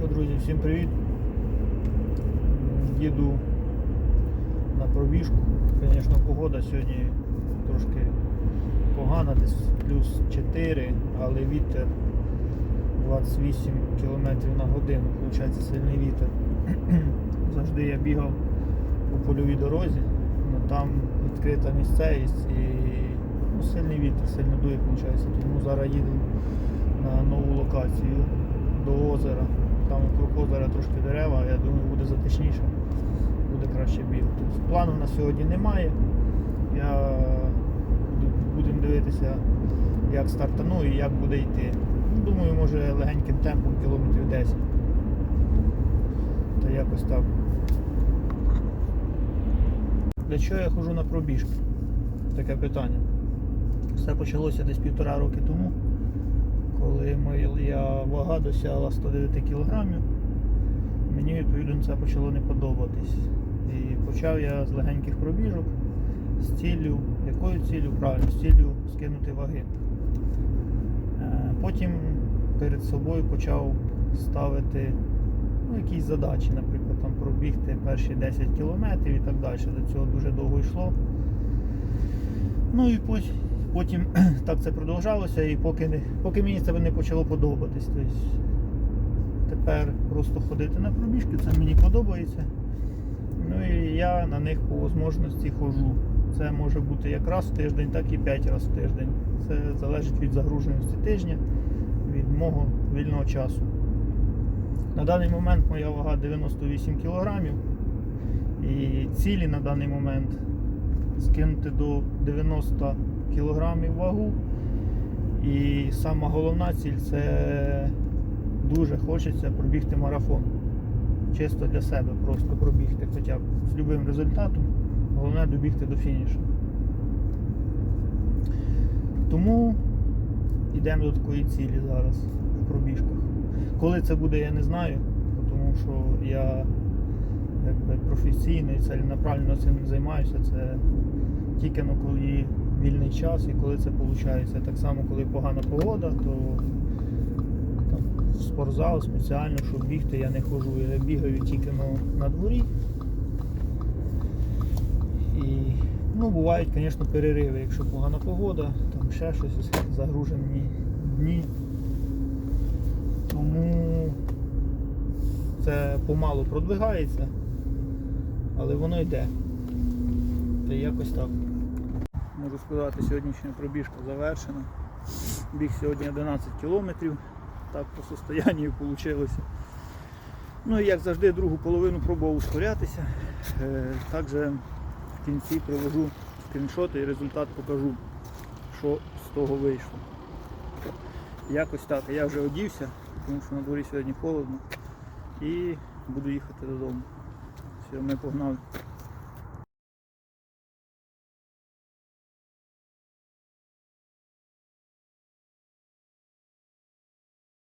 Що, друзі, всім привіт. Їду на пробіжку. Звісно, погода сьогодні трошки погана, десь плюс 4, але вітер 28 км на годину, виходить сильний вітер. Завжди я бігав по польовій дорозі, але там відкрита місцевість і ну, сильний вітер, сильно дує, виходить. Тому зараз їду на нову локацію до озера. Там около озера трошки дерева, я думаю, буде затишніше, буде краще бігати. Тобто Плану на сьогодні немає. Я будемо дивитися, як стартану і як буде йти. Ну, Думаю, може легеньким темпом кілометрів 10. Та якось так. Для чого я ходжу на пробіжки? Таке питання. Все почалося десь півтора роки тому, коли моя вага досягла 109 кг. Мені відповідно це почало не подобатись. І почав я з легеньких пробіжок з ціллю, якою ціллю? Правильно, з ціллю скинути ваги. Е, Потім перед собою почав ставити ну, якісь задачі, наприклад, там пробігти перші 10 кілометрів і так далі. До цього дуже довго йшло. Ну і потім, потім так це продовжалося, і поки, поки мені це не почало подобатись. Тобто, тепер просто ходити на пробіжки, це мені подобається. Ну і я на них по можливості ходжу. Це може бути як раз в тиждень, так і 5 разів в тиждень. Це залежить від загруженості тижня, від мого вільного часу. На даний момент моя вага 98 кг. І цілі на даний момент скинути до 90 кг вагу. І сама головна ціль це дуже хочеться пробігти марафон. Чисто для себе, просто пробігти хоча б з любим результатом. Головне добігти до фінішу. Тому йдемо до такої цілі зараз в пробіжках. Коли це буде, я не знаю, тому що я якби професійно і ціленаправленно цим займаюся. Це тільки на коли вільний час і коли це виходить. Так само, коли погана погода, то там, в спортзал спеціально, щоб бігти, я не ходжу. Я бігаю тільки на, дворі. І ну, бувають, звісно, перериви, якщо погана погода, там ще щось загружені дні. Тому це помалу продвигається, але воно йде. Та якось так. Можу сказати, сьогоднішня пробіжка завершена. Біг сьогодні 11 кілометрів. Так по состоянню вийшло. Ну і як завжди, другу половину пробував ускорятися. Е, Також в кінці привожу скріншоти і результат покажу, що з того вийшло. Якось так. Я вже одівся, тому що на дворі сьогодні холодно. І буду їхати додому. Все, ми погнали.